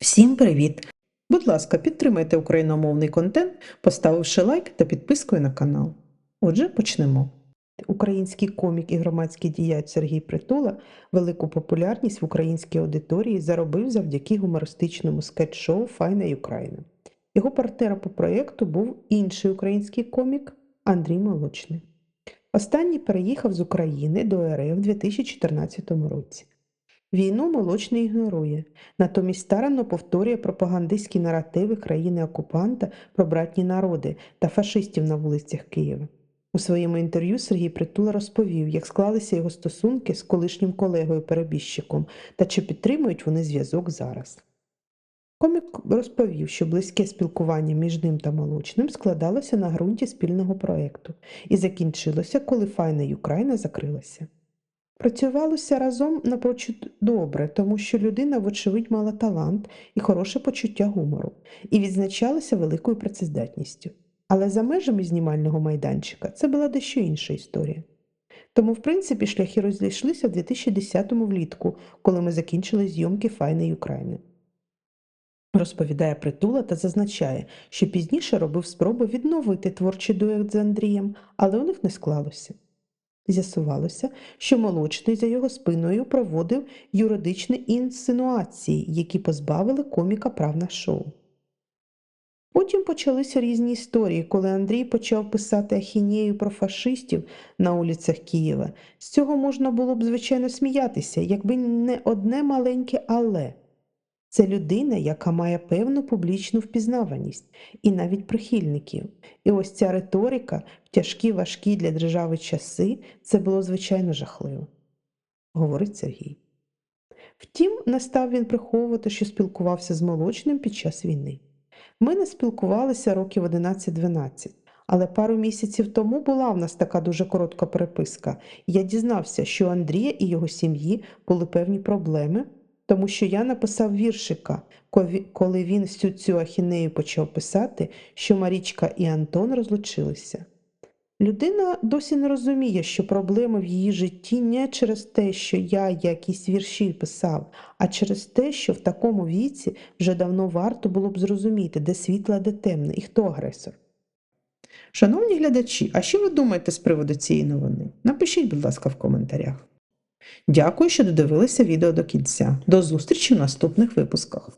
Всім привіт! Будь ласка, підтримайте україномовний контент, поставивши лайк та підпискою на канал. Отже, почнемо. Український комік і громадський діяч Сергій Притула велику популярність в українській аудиторії заробив завдяки гумористичному скетч-шоу Файна Україна. Його партнером по проєкту був інший український комік Андрій Молочний. Останній переїхав з України до РФ в 2014 році. Війну молочний ігнорує, натомість старанно повторює пропагандистські наративи країни-окупанта про братні народи та фашистів на вулицях Києва. У своєму інтерв'ю Сергій Притула розповів, як склалися його стосунки з колишнім колегою-перебіжчиком та чи підтримують вони зв'язок зараз. Комік розповів, що близьке спілкування між ним та молочним складалося на ґрунті спільного проєкту і закінчилося, коли Файна Україна закрилася. Працювалося разом напрочуд добре, тому що людина, вочевидь, мала талант і хороше почуття гумору, і відзначалася великою працездатністю. Але за межами знімального майданчика це була дещо інша історія. Тому, в принципі, шляхи розійшлися в 2010-му влітку, коли ми закінчили зйомки Файної України. Розповідає притула та зазначає, що пізніше робив спробу відновити творчий дует з Андрієм, але у них не склалося. З'ясувалося, що молочний за його спиною проводив юридичні інсинуації, які позбавили коміка прав на шоу. Потім почалися різні історії, коли Андрій почав писати ахінею про фашистів на вулицях Києва. З цього можна було б, звичайно, сміятися, якби не одне маленьке але. Це людина, яка має певну публічну впізнаваність і навіть прихильників. І ось ця риторика в тяжкі важкі для держави часи це було звичайно жахливо, говорить Сергій. Втім, не став він приховувати, що спілкувався з молочним під час війни. Ми не спілкувалися років 11-12, але пару місяців тому була в нас така дуже коротка переписка. Я дізнався, що у Андрія і його сім'ї були певні проблеми, тому що я написав віршика, коли він всю цю ахінею почав писати, що Марічка і Антон розлучилися. Людина досі не розуміє, що проблеми в її житті не через те, що я якісь вірші писав, а через те, що в такому віці вже давно варто було б зрозуміти, де світло, де темне і хто агресор. Шановні глядачі, а що ви думаєте з приводу цієї новини? Напишіть, будь ласка, в коментарях. Дякую, що додивилися відео до кінця. До зустрічі в наступних випусках.